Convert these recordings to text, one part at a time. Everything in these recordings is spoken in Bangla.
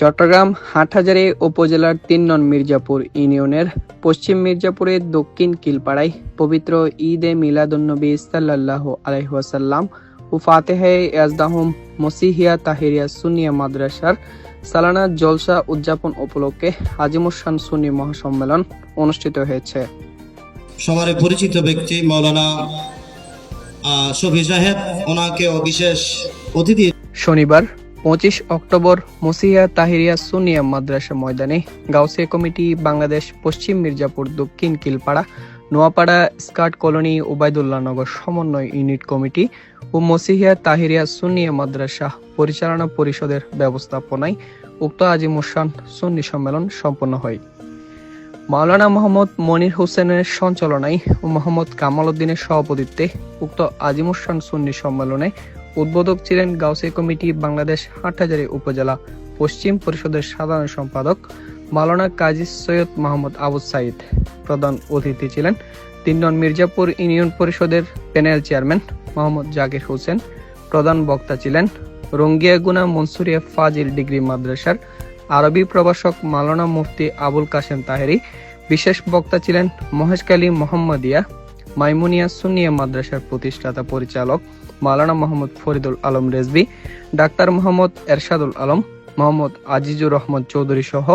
চট্টগ্রাম হাটহাজারী উপজেলার তিন নন মির্জাপুর ইউনিয়নের পশ্চিম মির্জাপুরের দক্ষিণ কিলপাড়ায় পবিত্র ঈদে মিলাদুন্নবী সাল্লাল্লাহু আলাইহি ওয়াসাল্লাম ও ফাতেহে ইয়াজদাহুম মসিহিয়া তাহিরিয়া সুনিয়া মাদ্রাসার সালানা জলসা উদযাপন উপলক্ষে হাজিমুসান সুন্নি মহাসম্মেলন অনুষ্ঠিত হয়েছে। সবারই পরিচিত ব্যক্তি মৌলানা শফি সাহেব ওনাকেও বিশেষ অতিথি শনিবার পঁচিশ অক্টোবর মসিহা তাহিরিয়া সুনিয়া মাদ্রাসা ময়দানে গাউসিয়া কমিটি বাংলাদেশ, পশ্চিম মির্জাপুর, দক্ষিণ কিলপাড়া, নোয়াপাড়া স্কার্ট কলোনি ওবায়দুল্লাহ নগর সমন্বয় ইউনিট কমিটি ও মসিহিয়া তাহিরিয়া সুনিয়া মাদ্রাসা পরিচালনা পরিষদের ব্যবস্থাপনায় উক্ত আজিমুসান সুন্নি সম্মেলন সম্পন্ন হয়। মাওলানা মোহাম্মদ মনির হোসেনের সঞ্চালনায় ও মোহাম্মদ কামাল উদ্দিনের সভাপতিত্বে উক্ত আজিমুসান সুন্নি সম্মেলনে উদ্বোধক ছিলেন গাউসিয়া কমিটি বাংলাদেশ হাটহাজারী উপজেলা পশ্চিম পরিষদের সাধারণ সম্পাদক মাওলানা কাজী সৈয়দ মোহাম্মদ আবু সাইদ। প্রধান অতিথি ছিলেন তিন নং মির্জাপুর ইউনিয়ন পরিষদের প্যানেল চেয়ারম্যান মোহাম্মদ জাকির হোসেন। প্রধান বক্তা ছিলেন রঙ্গিয়াগুনা মনসুরিয়া ফাজিল ডিগ্রি মাদ্রাসার আরবি প্রভাষক মাওলানা মুফতি আবুল কাশেম তাহেরি। বিশেষ বক্তা ছিলেন মহেশকালী মোহাম্মদিয়া মাইমুনিয়া সুনিয়া মাদ্রাসার প্রতিষ্ঠাতা পরিচালক মাওলানা মোহাম্মদ ফরিদুল আলম রেজবি ডাক্তার মোহাম্মদ এরশাদুল আলম, মোহাম্মদ আজিজুর রহমান চৌধুরী সহ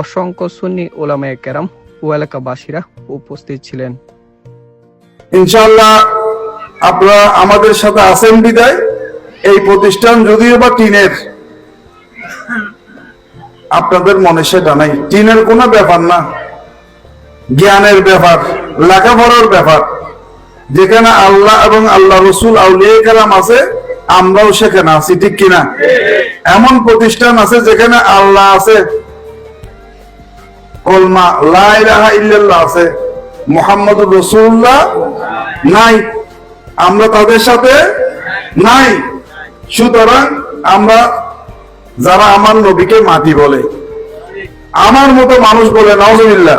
অসংখ্য সুন্নি ওলামায়ে কেরাম ও এলাকাবাসীরা উপস্থিত ছিলেন। ইনশাল্লাহ আপনারা আমাদের সাথে আছেন বিদায়। এই প্রতিষ্ঠান যদিও বা টিনের, আপনাদের মনে সেটা নাই। টিনের কোনো ব্যাপার না, জ্ঞানের ব্যাপার, লেখাপড়ার ব্যাপার। যেখানে আল্লাহ এবং আল্লাহ রসুল আউলিয়া কালাম আছে, আমরাও সেখানে আছি, ঠিক কিনা? এমন প্রতিষ্ঠান আছে যেখানে আল্লাহ আছে কলমা ইল্লাল্লাহ আছে, মোহাম্মদুর রসুল্লাহ নাই। আমরা তাদের সাথে নাই। সুতরাং আমরা যারা আমার নবীকে মাটি বলে, আমার মতো মানুষ বলে নজমিল্লা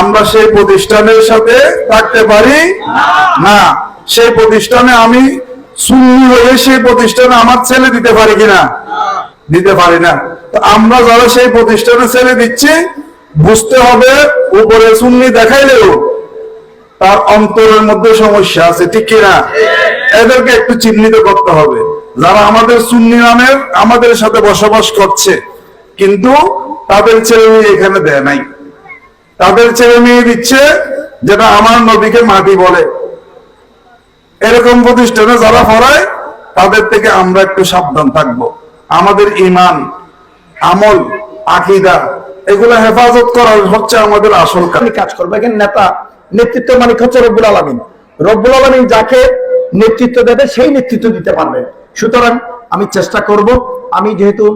আমরা সেই প্রতিষ্ঠানের সাথে থাকতে পারি? না। সেই প্রতিষ্ঠানে আমি সুন্নি হয়ে সেই প্রতিষ্ঠানে আমার ছেলে দিতে পারি কিনা? দিতে পারি না। আমরা যারা সেই প্রতিষ্ঠানে ছেলে দিচ্ছি, বুঝতে হবে উপরে সুন্নি দেখাইলেও তার অন্তরের মধ্যে সমস্যা আছে, ঠিক কিনা? এদেরকে একটু চিহ্নিত করতে হবে। যারা আমাদের সুন্নি নামের আমাদের সাথে বসবাস করছে, কিন্তু তাদের ছেলে এখানে দেয় নাই। তাদের ছেলে মেয়ে দিচ্ছে যেটা আমার নবীকে মাটি বলে। এরকম প্রতিষ্ঠানে যারা পড়ায়, তাদের থেকে আমরা একটু সাবধান থাকব। আমাদের ইমান, আমল, আকিদা, এগুলো হেফাজত করা হচ্ছে আমাদের আসল কাজ। করব। এখানে নেতা, নেতৃত্ব মানে হচ্ছে রব্বুল আলমিন। রব্বুল আলমিন যাকে নেতৃত্ব দেবে, সেই নেতৃত্ব দিতে পারবে। সুতরাং আমি চেষ্টা করব, আমি যেহেতু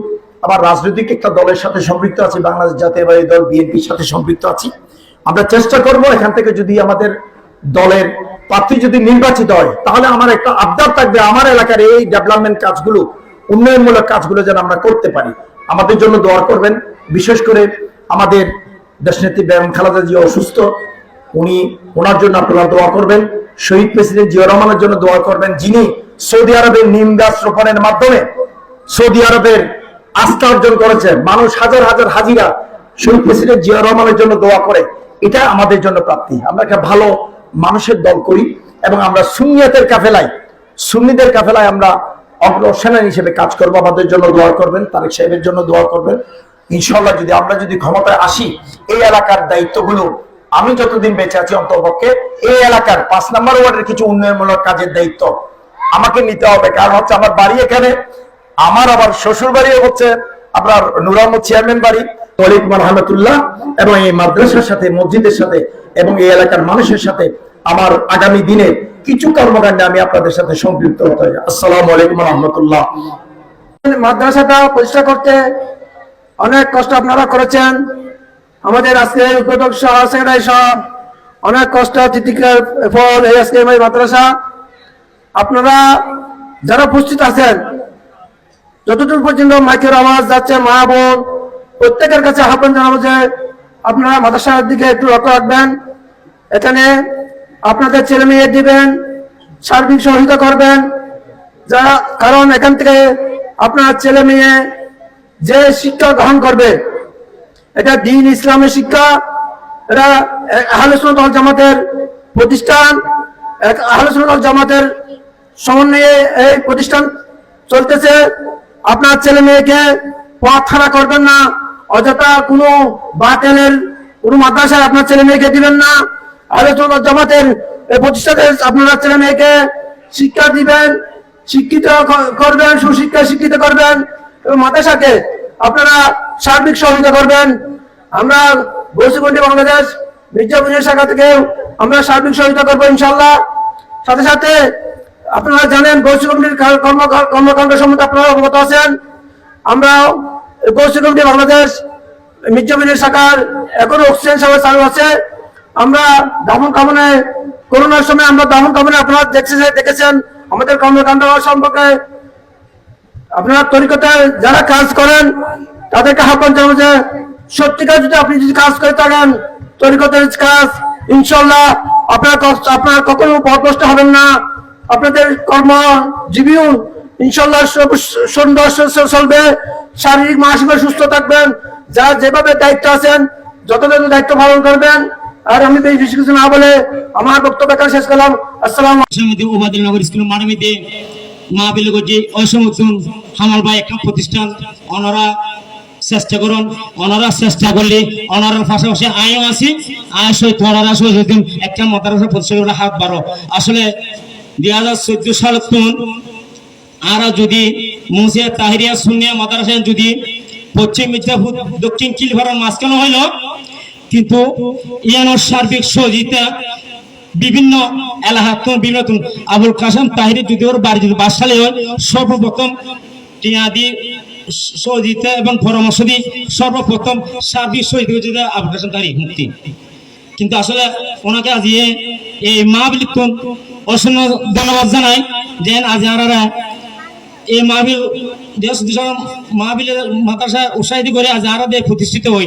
আবার রাজনৈতিক একটা দলের সাথে সম্পৃক্ত আছি, বাংলাদেশ জাতীয়বাদী দল, বিএনপির সাথে সম্পৃক্ত আছি। আমরা চেষ্টা করব এখান থেকে যদি আমাদের দলের প্রার্থী যদি নির্বাচিত হয়, তাহলে আমার একটা আবদার থাকবে, আমার এলাকার এই ডেভেলপমেন্ট কাজগুলো, উন্নয়নমূলক কাজগুলো যেন আমরা করতে পারি। আমাদের জন্য দোয়া করবেন। বিশেষ করে আমাদের দেশনেত্রী বেগম খালেদা জিয়া অসুস্থ, উনি, ওনার জন্য আপনারা দোয়া করবেন। শহীদ প্রেসিডেন্ট জিয়া রহমানের জন্য দোয়া করবেন, যিনি সৌদি আরবের নিম রোপণের মাধ্যমে সৌদি আরবের আস্থা অর্জন করেছে। মানুষ হাজার হাজার হাজিরা শহীদ প্রেসিডেন্ট জিয়া রহমানের জন্য দোয়া করে। এটা আমাদের জন্য প্রাপ্তি। আমরা একটা ভালো মানুষের দল করি এবং আমরা সুন্নিয়াতের কাফেলায়, সুন্নিদের কাফেলায় আমরা অগ্রসেনানী হিসেবে কাজ করব। আমাদের জন্য দোয়া করবেন, তারেক সাহেবের জন্য দোয়া করবেন। ইনশাল্লাহ যদি আমরা যদি ক্ষমতায় আসি, এই এলাকার দায়িত্বগুলো আমি যতদিন বেঁচে আছি অন্তপক্ষে এই এলাকার পাঁচ নম্বর ওয়ার্ডের কিছু উন্নয়নমূলক কাজের দায়িত্ব আমাকে নিতে হবে। কারণ হচ্ছে আমার বাড়ি এখানে আমার আবার শ্বশুর বাড়ি হচ্ছে আপনার নুর আহমদ চেয়ারম্যান বাড়ি ওয়ালাইকুম রহমতুল্লাহ এবং এই মাদ্রাসার সাথে, মসজিদের সাথে, এবং এই এলাকার মানুষের সাথে আমার আগামী দিনে কিছু কর্মকাণ্ডে আমি আপনাদের সাথে সম্পৃক্ত হতে আসসালামু আলাইকুম রহমতুল্লাহ। মাদ্রাসাটা প্রতিষ্ঠা করতে অনেক কষ্ট আপনারা করেছেন। আমাদের আজকে উদ্বোধক অনেক কষ্ট মাদ্রাসা। আপনারা যারা উপস্থিত আছেন যতটুকু পর্যন্ত মাইকের আওয়াজ যাচ্ছে, মা, বোন, প্রত্যেকের কাছে আহ্বান জানাব যে আপনারা মাদ্রাসার দিকে একটু লক্ষ্য রাখবেন। এখানে আপনাদের ছেলে মেয়ে দিবেন, সার্বিক সহযোগিতা করবেন, যা, কারণ এখান থেকে আপনার ছেলে মেয়ে যে শিক্ষা গ্রহণ করবে, এটা দিন ইসলামের শিক্ষা, এটা আহলে সুন্নাত জামাতের প্রতিষ্ঠান, এক আহলে সুন্নাত জামাতের সমন্বয়ে এই প্রতিষ্ঠান চলতেছে। আপনার ছেলে মেয়েকে পথ করবেন না, অযথা কোনো বাতেলের, কোনো মাদ্রাসায় আপনার ছেলে মেয়েকে দিবেন না। ওয়াল জামাতের এই প্রতিষ্ঠানে আপনারা ছেলে মেয়েকে শিক্ষা দিবেন, শিক্ষিত করবেন সুশিক্ষা শিক্ষিত করবেন এবং মাদ্রাসাকে আপনারা সার্বিক সহযোগিতা করবেন। আমরা বৈশিকন্ডি বাংলাদেশ মির্জাপুরের শাখা থেকে আমরা সার্বিক সহযোগিতা করব ইনশাল্লাহ সাথে সাথে আপনারা জানেন গৌসী কর্ম, কর্মকাণ্ড সম্বন্ধে আপনারা অবগত আছেন। আমরা গৌসী কমিটি বাংলাদেশ মির্জাপুরের শাখার এখনও অক্সিজেন সেবা চালু আছে। আমরা দামন কামনায় করোনার সময় আমরা দামন কামনে আপনারা দেখছেন দেখেছেন আমাদের কর্মকাণ্ড সম্পর্কে। আপনারা তরিকতে যারা কাজ করেন, তাদেরকে আহ্বান জানাব যে সত্যিকার যদি আপনি যদি কাজ করে থাকেন, তরিকতের কাজ ইনশাল্লাহ আপনার আপনার কখনো পথভ্রষ্ট হবেন না। আপনাদের কর্ম জীবীও ইনশাল্লাহ সুন্দর চলবে। শারীরিক, মানসিক সুস্থ থাকবেন। যারা যেভাবে দায়িত্ব আছেন, যতদিন দায়িত্ব পালন করবেন, আর আমি বেশি কিছু না বলে আমার বক্তব্য এখানে শেষ করলাম। আসসালাম উপাধি নগর স্কুল মানবিতে মা বিলগজি অসমতুন হামাল ভাই একটা প্রতিষ্ঠান। ওনারা চেষ্টা করুন ওনারা চেষ্টা করলে ওনারার পাশাপাশি আয়ও আছি। আয় সহিত ওনারা সহিত একটা মাদ্রাসা প্রতিষ্ঠান করে হাত বাড়ো। আসলে দুই হাজার চোদ্দ সাল আর যদি মুসিয়া তাহিরিয়া সুনিয়া মাদ্রাসায় যদি পশ্চিম মির্জাপুর দক্ষিণ কিলভাড়ার মাঝখানে হইল, কিন্তু ইয়ানোর সার্বিক সহযোগিতা বিভিন্ন এলাহাত বিভিন্ন আবুল কাসেম তাহিরি যদি ওর বাড়ি যদি বাস সালে হয়, সর্বপ্রথম টিয়া সহযোগিতা এবং পরামর্শ দিয়ে সর্বপ্রথম সার্বিক সহযোগিতা আবুল কাসেম তাহিরি মুক্তি। কিন্তু আসলে ওনাকে আজ এই মাহবিল অসংখ্য ধন্যবাদ জানাই। যে আজ আরারা এই মাহবিল দেশ মাহবিলের মাতাসা উৎসাহিত করে আজ আরা দিয়ে প্রতিষ্ঠিত হই।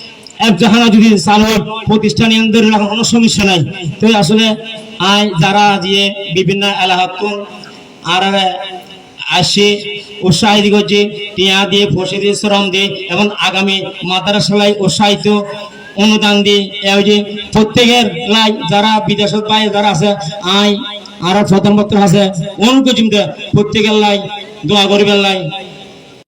এক জাহানা যদি চালু প্রতিষ্ঠানে আন্দোলন কোনো সমস্যা নাই। তো আসলে আয়, যারা দিয়ে বিভিন্ন এলাকাত আর আসে উৎসাহিত করছে টিয়া দিয়ে ফসে দিয়ে, শ্রম দিয়ে এবং আগামী মাদ্রাসালাই উৎসাহিত অনুদান দিয়ে এই যে প্রত্যেকের লাই যারা বিদেশত বাইরে যারা আছে আই আর প্রধানমন্ত্রী আছে অনুকূল প্রত্যেকের লাই, দোয়া করিবেন লাই।